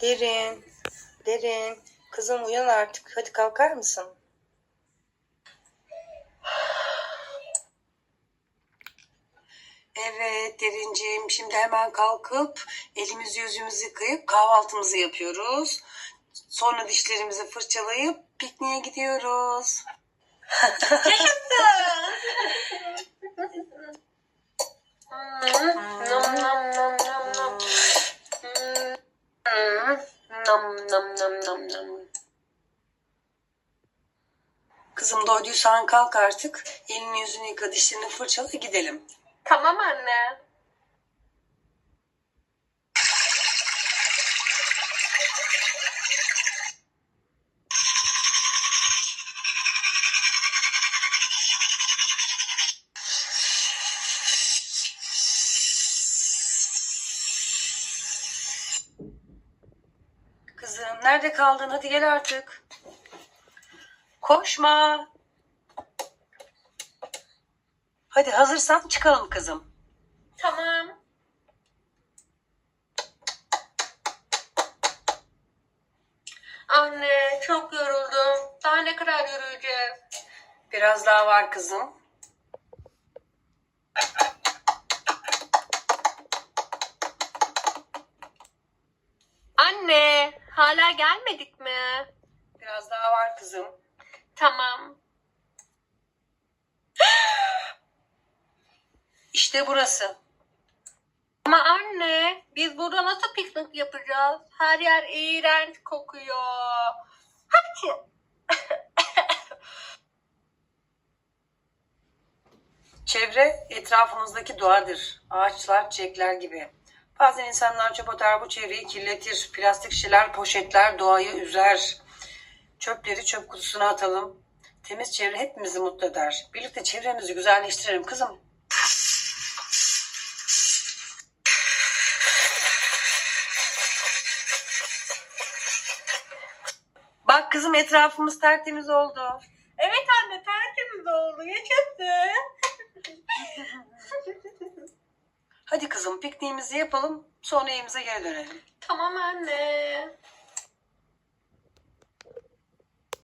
Derin, derin. Kızım uyan artık. Hadi kalkar mısın? Evet Derinciğim şimdi hemen kalkıp elimizi yüzümüzü yıkayıp kahvaltımızı yapıyoruz. Sonra dişlerimizi fırçalayıp pikniğe gidiyoruz. Nam Kızım doyduysan kalk artık. Elini yüzünü yıka dişlerini fırçala gidelim. Tamam anne. Kızım nerede kaldın? Hadi gel artık. Koşma. Hadi hazırsan çıkalım kızım. Tamam. Anne çok yoruldum. Daha ne kadar yürüyeceğiz? Biraz daha var kızım. Anne hala gelmedik mi? Biraz daha var kızım. Tamam. İşte burası. Ama anne biz burada nasıl piknik yapacağız? Her yer iğrenç kokuyor. Hapçı. Çevre etrafımızdaki doğadır. Ağaçlar, çiçekler gibi. Bazen insanlar çöp atar bu çevreyi kirletir. Plastik şişeler, poşetler doğayı üzer. Çöpleri çöp kutusuna atalım. Temiz çevre hepimizi mutlu eder. Birlikte çevremizi güzelleştirelim kızım. Bak kızım etrafımız tertemiz oldu. Evet anne tertemiz oldu. Yaşasın. Hadi kızım pikniğimizi yapalım sonra evimize geri dönelim. tamam anne.